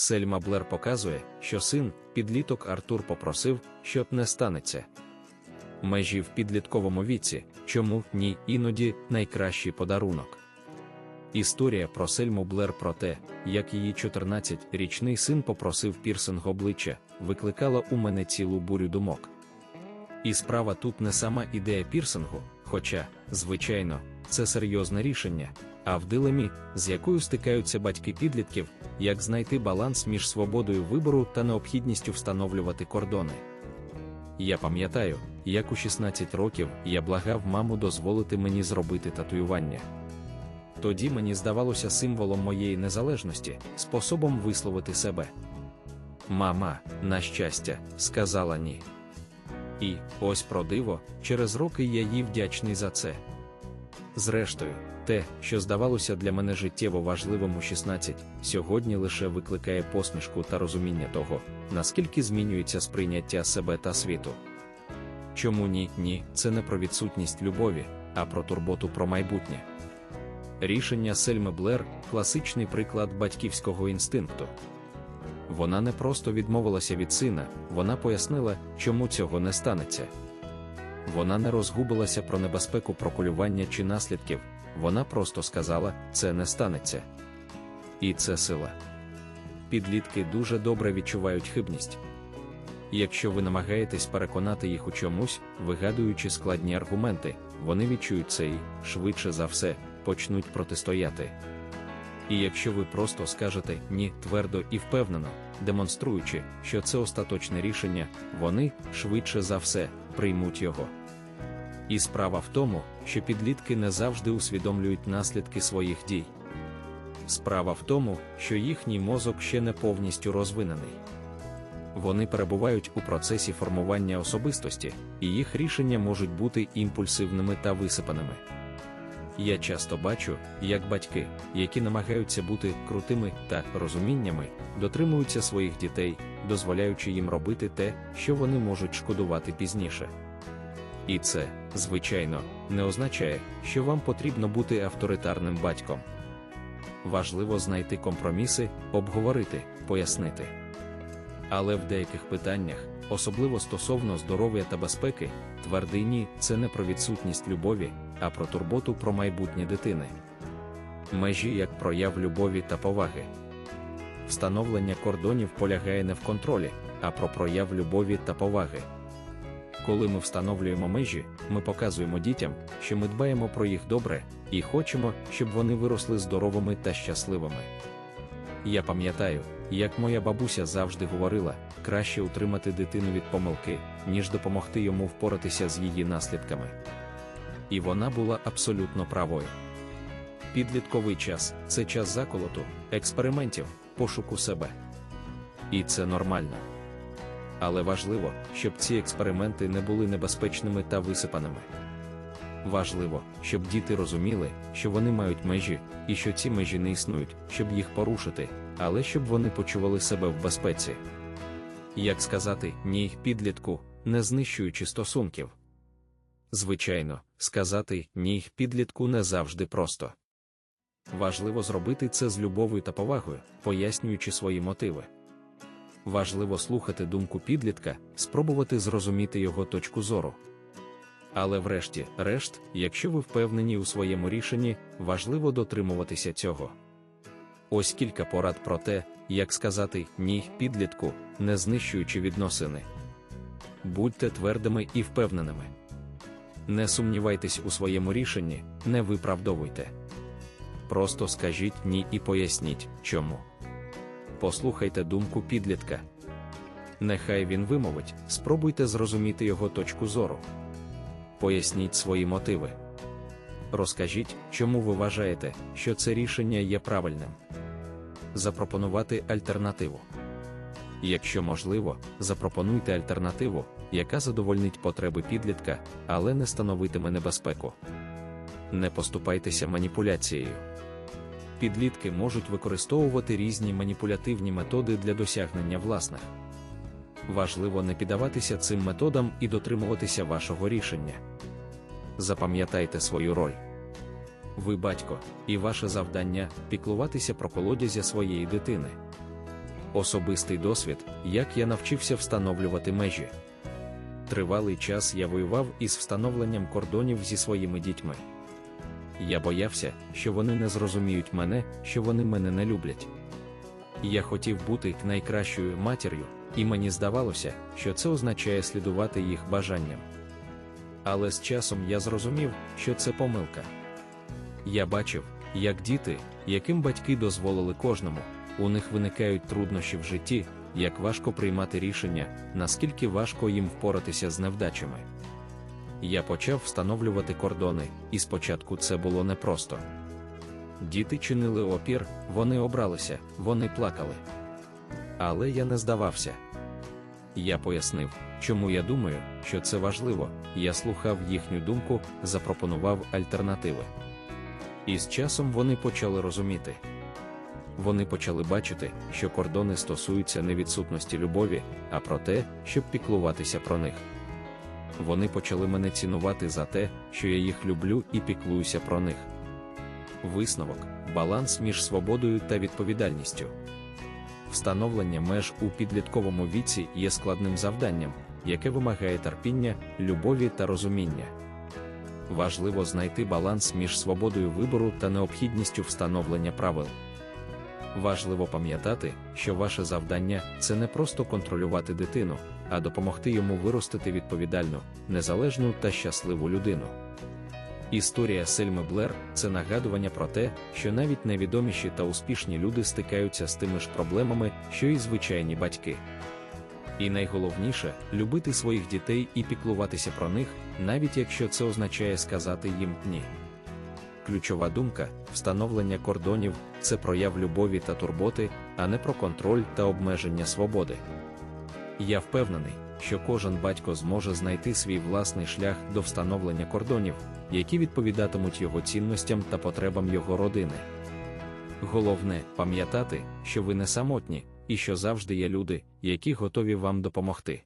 Сельма Блер показує, що син, підліток Артур попросив, щоб не станеться. Межі в підлітковому віці, чому ні, іноді найкращий подарунок. Історія про Сельму Блер про те, як її 14-річний син попросив пірсинг обличчя, викликала у мене цілу бурю думок. І справа тут не сама ідея пірсингу, хоча, звичайно, це серйозне рішення, а в дилемі, з якою стикаються батьки підлітків, як знайти баланс між свободою вибору та необхідністю встановлювати кордони. Я пам'ятаю, як у 16 років я благав маму дозволити мені зробити татуювання. Тоді мені здавалося символом моєї незалежності, способом висловити себе. Мама, на щастя, сказала ні. І, ось про диво, через роки я їй вдячний за це. Зрештою, те, що здавалося для мене життєво важливим у 16, сьогодні лише викликає посмішку та розуміння того, наскільки змінюється сприйняття себе та світу. Чому ні, ні, це не про відсутність любові, а про турботу про майбутнє. Рішення Сельми Блер класичний приклад батьківського інстинкту. Вона не просто відмовилася від сина, вона пояснила, чому цього не станеться. Вона не розгубилася про небезпеку прокулювання чи наслідків, вона просто сказала, це не станеться. І це сила. Підлітки дуже добре відчувають хибність. Якщо ви намагаєтесь переконати їх у чомусь, вигадуючи складні аргументи, вони відчують це і, швидше за все, почнуть протистояти. І якщо ви просто скажете ні твердо і впевнено, демонструючи, що це остаточне рішення, вони, швидше за все, приймуть його. І справа в тому, що підлітки не завжди усвідомлюють наслідки своїх дій. Справа в тому, що їхній мозок ще не повністю розвинений. Вони перебувають у процесі формування особистості, і їх рішення можуть бути імпульсивними та висипаними. Я часто бачу, як батьки, які намагаються бути крутими та розуміннями, дотримуються своїх дітей, дозволяючи їм робити те, що вони можуть шкодувати пізніше. І це, звичайно, не означає, що вам потрібно бути авторитарним батьком. Важливо знайти компроміси, обговорити, пояснити. Але в деяких питаннях, особливо стосовно здоров'я та безпеки, твердий ні це не про відсутність любові, а про турботу про майбутнє дитини. Межі як прояв любові та поваги. Встановлення кордонів полягає не в контролі, а про прояв любові та поваги. Коли ми встановлюємо межі, ми показуємо дітям, що ми дбаємо про їх добре і хочемо, щоб вони виросли здоровими та щасливими. Я пам'ятаю, як моя бабуся завжди говорила, краще утримати дитину від помилки, ніж допомогти йому впоратися з її наслідками. І вона була абсолютно правою. Підлітковий час це час заколоту, експериментів, пошуку себе. І це нормально. Але важливо, щоб ці експерименти не були небезпечними та висипаними. Важливо, щоб діти розуміли, що вони мають межі, і що ці межі не існують, щоб їх порушити, але щоб вони почували себе в безпеці. Як сказати ні підлітку, не знищуючи стосунків? Звичайно, сказати ні підлітку не завжди просто. Важливо зробити це з любов'ю та повагою, пояснюючи свої мотиви. Важливо слухати думку підлітка, спробувати зрозуміти його точку зору. Але врешті, решт, якщо ви впевнені у своєму рішенні, важливо дотримуватися цього. Ось кілька порад про те, як сказати ні підлітку, не знищуючи відносини. Будьте твердими і впевненими. Не сумнівайтесь у своєму рішенні, не виправдовуйте. Просто скажіть ні і поясніть, чому. Послухайте думку підлітка. Нехай він вимовить, спробуйте зрозуміти його точку зору. Поясніть свої мотиви. Розкажіть, чому ви вважаєте, що це рішення є правильним. Запропонувати альтернативу. Якщо можливо, запропонуйте альтернативу, яка задовольнить потреби підлітка, але не становитиме небезпеку. Не поступайтеся маніпуляцією. Підлітки можуть використовувати різні маніпулятивні методи для досягнення власних. Важливо не піддаватися цим методам і дотримуватися вашого рішення. Запам'ятайте свою роль. Ви батько, і ваше завдання піклуватися про колодязя своєї дитини. Особистий досвід, як я навчився встановлювати межі. Тривалий час я воював із встановленням кордонів зі своїми дітьми. Я боявся, що вони не зрозуміють мене, що вони мене не люблять. Я хотів бути найкращою матір'ю, і мені здавалося, що це означає слідувати їх бажанням. Але з часом я зрозумів, що це помилка. Я бачив, як діти, яким батьки дозволили кожному, у них виникають труднощі в житті, як важко приймати рішення, наскільки важко їм впоратися з невдачами. Я почав встановлювати кордони, і спочатку це було непросто. Діти чинили опір, вони обралися, вони плакали. Але я не здавався. Я пояснив, чому я думаю, що це важливо, я слухав їхню думку, запропонував альтернативи. І з часом вони почали розуміти. Вони почали бачити, що кордони стосуються не відсутності любові, а про те, щоб піклуватися про них. Вони почали мене цінувати за те, що я їх люблю і піклуюся про них. Висновок баланс між свободою та відповідальністю. Встановлення меж у підлітковому віці є складним завданням, яке вимагає терпіння, любові та розуміння. Важливо знайти баланс між свободою вибору та необхідністю встановлення правил. Важливо пам'ятати, що ваше завдання це не просто контролювати дитину, а допомогти йому виростити відповідальну, незалежну та щасливу людину. Історія Сельми Блер це нагадування про те, що навіть найвідоміші та успішні люди стикаються з тими ж проблемами, що й звичайні батьки. І найголовніше любити своїх дітей і піклуватися про них, навіть якщо це означає сказати їм ні. Ключова думка встановлення кордонів це прояв любові та турботи, а не про контроль та обмеження свободи. Я впевнений, що кожен батько зможе знайти свій власний шлях до встановлення кордонів, які відповідатимуть його цінностям та потребам його родини. Головне пам'ятати, що ви не самотні і що завжди є люди, які готові вам допомогти.